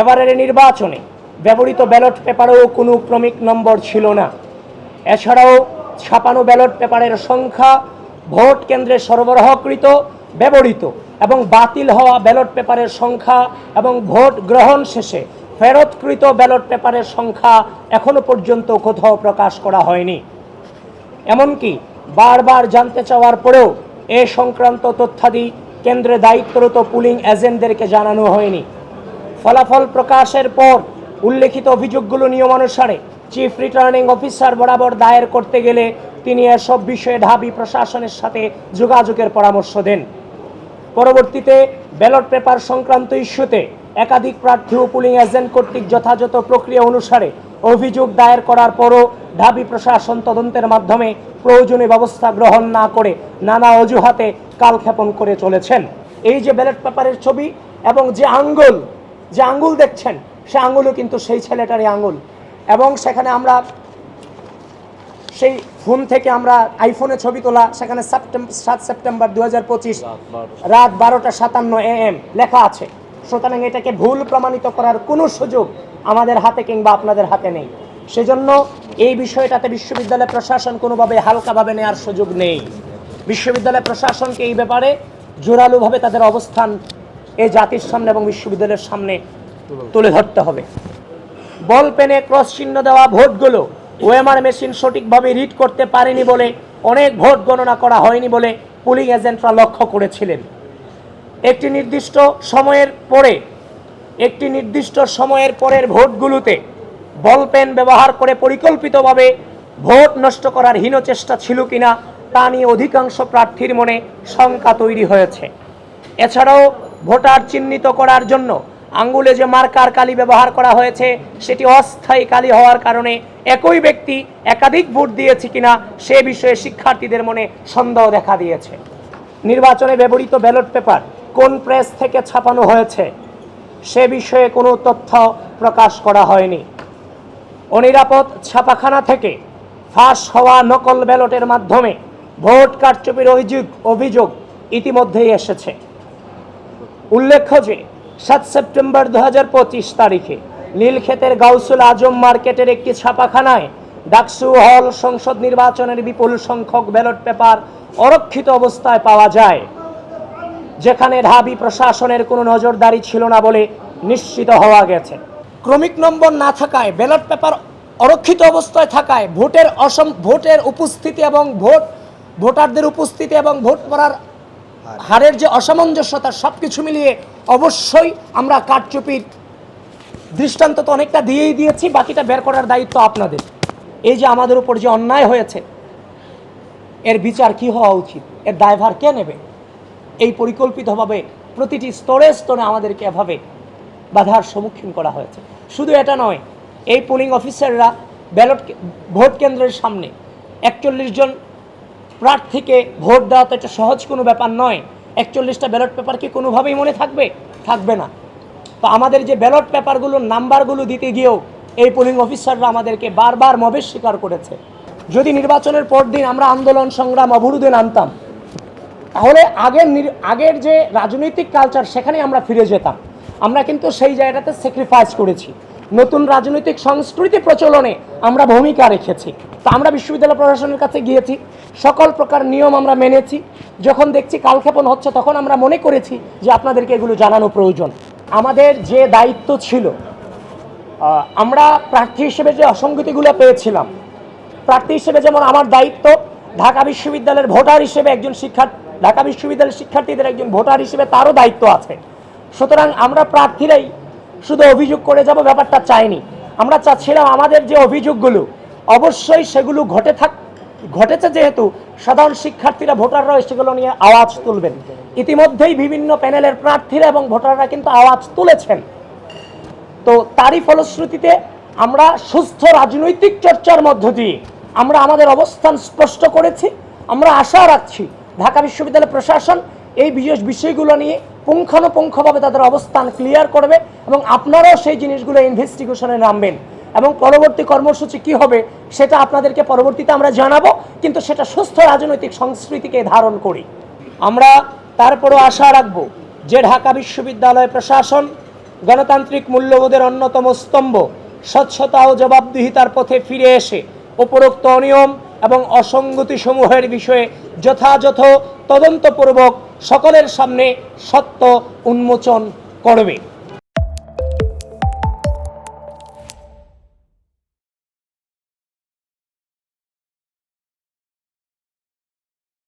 এবারের নির্বাচনে ব্যবহৃত ব্যালট পেপারেও কোনো ক্রমিক নম্বর ছিল না। এছাড়াও ছাপানো ব্যালট পেপারের সংখ্যা ভোট কেন্দ্রে সরবরাহকৃত, ব্যবহৃত এবং বাতিল হওয়া ব্যালট পেপারের সংখ্যা এবং ভোট গ্রহণ শেষে ফেরতকৃত ব্যালট পেপারের সংখ্যা এখনও পর্যন্ত কোথাও প্রকাশ করা হয়নি। এমনকি বারবার জানতে চাওয়ার পরেও এ সংক্রান্ত তথ্যাদি কেন্দ্রে দায়িত্বরত পুলিং এজেন্টদেরকে জানানো হয়নি। ফলাফল প্রকাশের পর উল্লেখিত অভিযোগগুলো নিয়মানুসারে চিফ রিটার্নিং অফিসার বরাবর দায়ের করতে গেলে তিনি এসব বিষয়ে ঢাবি প্রশাসনের সাথে যোগাযোগের পরামর্শ দেন। পরবর্তীতে ব্যালট পেপার সংক্রান্ত ইস্যুতে একাধিক প্রার্থী ও পুলিং এজেন্ট কর্তৃক যথাযথ প্রক্রিয়া অনুসারে অভিযোগ দায়ের করার পরও ঢাবি প্রশাসন তদন্তের মাধ্যমে প্রয়োজনীয় ব্যবস্থা গ্রহণ না করে নানা অজুহাতে কালক্ষেপণ করে চলেছেন। এই যে ব্যালট পেপারের ছবি এবং যে আঙ্গুল যে আঙ্গুল দেখছেন সে আঙ্গুলও কিন্তু সেই ছেলেটারই আঙ্গুল। এবং সেখানে আমরা সেই ফোন থেকে আমরা আইফোনে ছবি তোলা সেখানে সেপ্টেম্বর সাত সেপ্টেম্বর দুহাজার পঁচিশ রাত বারোটা। সাতান্ন এ এম লেখা আছে। সুতরাং এটাকে ভুল প্রমাণিত করার কোনো সুযোগ আমাদের হাতে কিংবা আপনাদের হাতে নেই। সেজন্য এই বিষয়টাতে বিশ্ববিদ্যালয় প্রশাসন কোনোভাবে হালকাভাবে নেওয়ার সুযোগ নেই। বিশ্ববিদ্যালয় প্রশাসনকে এই ব্যাপারে জোরালোভাবে তাদের অবস্থান এই জাতির সামনে এবং বিশ্ববিদ্যালয়ের সামনে তুলে ধরতে হবে। বল পেনে ক্রস চিহ্ন দেওয়া ভোটগুলো ওএমআর মেশিন সঠিকভাবে রিড করতে পারেনি বলে, অনেক ভোট গণনা করা হয়নি বলে পুলিং এজেন্টরা লক্ষ্য করেছিলেন। একটি নির্দিষ্ট সময়ের পরে, একটি নির্দিষ্ট সময়ের পরের ভোটগুলোতে বল পেন ব্যবহার করে পরিকল্পিতভাবে ভোট নষ্ট করার হীন চেষ্টা ছিল কিনা তা নিয়ে অধিকাংশ প্রার্থীর মনে শঙ্কা তৈরি হয়েছে। এছাড়াও ভোটার চিহ্নিত করার জন্য আঙ্গুলে যে মার্কার কালি ব্যবহার করা হয়েছে, সেটি অস্থায়ী কালি হওয়ার কারণে একই ব্যক্তি একাধিক ভোট দিয়েছে কিনা, সে বিষয়ে শিক্ষার্থীদের মনে সন্দেহ দেখা দিয়েছে। নির্বাচনে ব্যবহৃত ব্যালট পেপার কোন প্রেস থেকে ছাপানো হয়েছে, সে বিষয়ে কোনো তথ্য প্রকাশ করা হয়নি। অনিরাপদ ছাপাখানা থেকে ফাঁস হওয়া নকল ব্যালটের মাধ্যমে ভোট কারচুপির অভিযোগ অভিযোগ ইতিমধ্যেই এসেছে। উল্লেখ্য যে, সাত সেপ্টেম্বর দু তারিখে নীলক্ষেতের গাউসুল আজম মার্কেটের একটি ছাপাখানায় ডাকসু হল সংসদ নির্বাচনের বিপুল সংখ্যক ব্যালট পেপার অরক্ষিত অবস্থায় পাওয়া যায়, যেখানে ঢাবি প্রশাসনের কোনো নজরদারি ছিল না বলে নিশ্চিত হওয়া গেছে। ক্রমিক নম্বর না থাকায়, ব্যালট পেপার অরক্ষিত অবস্থায় থাকায় ভোটের অসম, ভোটের উপস্থিতি এবং ভোট, ভোটারদের উপস্থিতি এবং ভোট করার হারের যে অসামঞ্জস্যতা সব কিছু মিলিয়ে অবশ্যই আমরা কারচুপির দৃষ্টান্ত তো অনেকটা দিয়েই দিয়েছি, বাকিটা বের করার দায়িত্ব আপনাদের। এই যে আমাদের উপর যে অন্যায় হয়েছে, এর বিচার কি হওয়া উচিত? এর দায়ভার কে নেবে? এই পরিকল্পিতভাবে প্রতিটি স্তরে স্তরে আমাদেরকে এভাবে বাধার সম্মুখীন করা হয়েছে। শুধু এটা নয়, এই পোলিং অফিসাররা ব্যালট ভোট কেন্দ্রের সামনে একচল্লিশ জন প্রার্থীকে ভোট দেওয়া তো এটা সহজ কোনো ব্যাপার নয়। একচল্লিশটা ব্যালট পেপার কি কোনোভাবেই মনে থাকবে? থাকবে না। তো আমাদের যে ব্যালট পেপারগুলোর নাম্বারগুলো দিতে গিয়েও এই পোলিং অফিসাররা আমাদেরকে বারবার মবেশ স্বীকার করেছে। যদি নির্বাচনের পর দিন আমরা আন্দোলন সংগ্রাম অবরোধে নামতাম, তাহলে আগের আগের যে রাজনৈতিক কালচার সেখানে আমরা ফিরে যেতাম। আমরা কিন্তু সেই জায়গাটাতে স্যাক্রিফাইস করেছি। নতুন রাজনৈতিক সংস্কৃতি প্রচলনে আমরা ভূমিকা রেখেছি। তো আমরা বিশ্ববিদ্যালয় প্রশাসনের কাছে গিয়েছি, সকল প্রকার নিয়ম আমরা মেনেছি। যখন দেখছি কালক্ষেপণ হচ্ছে, তখন আমরা মনে করেছি যে আপনাদেরকে এগুলো জানানো প্রয়োজন। আমাদের যে দায়িত্ব ছিল আমরা প্রার্থী হিসেবে যে অসঙ্গতিগুলো পেয়েছিলাম, প্রার্থী হিসেবে যেমন আমার দায়িত্ব, ঢাকা বিশ্ববিদ্যালয়ের ভোটার হিসেবে একজন শিক্ষা ঢাকা বিশ্ববিদ্যালয়ের শিক্ষার্থীদের একজন ভোটার হিসেবে তারও দায়িত্ব আছে। সুতরাং আমরা প্রার্থীরাই শুধু অভিযোগ করে যাব ব্যাপারটা চাইনি। আমরা চাচ্ছিলাম আমাদের যে অভিযোগগুলো, অবশ্যই সেগুলো ঘটে থাক, ঘটেছে যেহেতু সাধারণ শিক্ষার্থীরা ভোটাররা সেগুলো নিয়ে আওয়াজ তুলবেন। ইতিমধ্যেই বিভিন্ন প্যানেলের প্রার্থীরা এবং ভোটাররা কিন্তু আওয়াজ তুলেছেন। তো তারই ফলশ্রুতিতে আমরা সুস্থ রাজনৈতিক চর্চার মধ্য দিয়ে আমরা আমাদের অবস্থান স্পষ্ট করেছি। আমরা আশা রাখছি ঢাকা বিশ্ববিদ্যালয় প্রশাসন এই বিশেষ বিষয়গুলো নিয়ে পুঙ্খানুপুঙ্খভাবে তাদের অবস্থান ক্লিয়ার করবে এবং আপনারাও সেই জিনিসগুলো ইনভেস্টিগেশনে নামবেন। এবং পরবর্তী কর্মসূচি কি হবে সেটা আপনাদেরকে পরবর্তীতে আমরা জানাব, কিন্তু সেটা সুস্থ রাজনৈতিক সংস্কৃতিকে ধারণ করি। আমরা তারপরও আশা রাখব যে ঢাকা বিশ্ববিদ্যালয় প্রশাসন গণতান্ত্রিক মূল্যবোধের অন্যতম স্তম্ভ, স্বচ্ছতা ও জবাবদিহিতার পথে ফিরে এসে উপরোক্ত অনিয়ম এবং অসঙ্গতিসমূহের বিষয়ে যথাযথ তদন্তপূর্বক সকলের সামনে সত্য উন্মোচন করবে।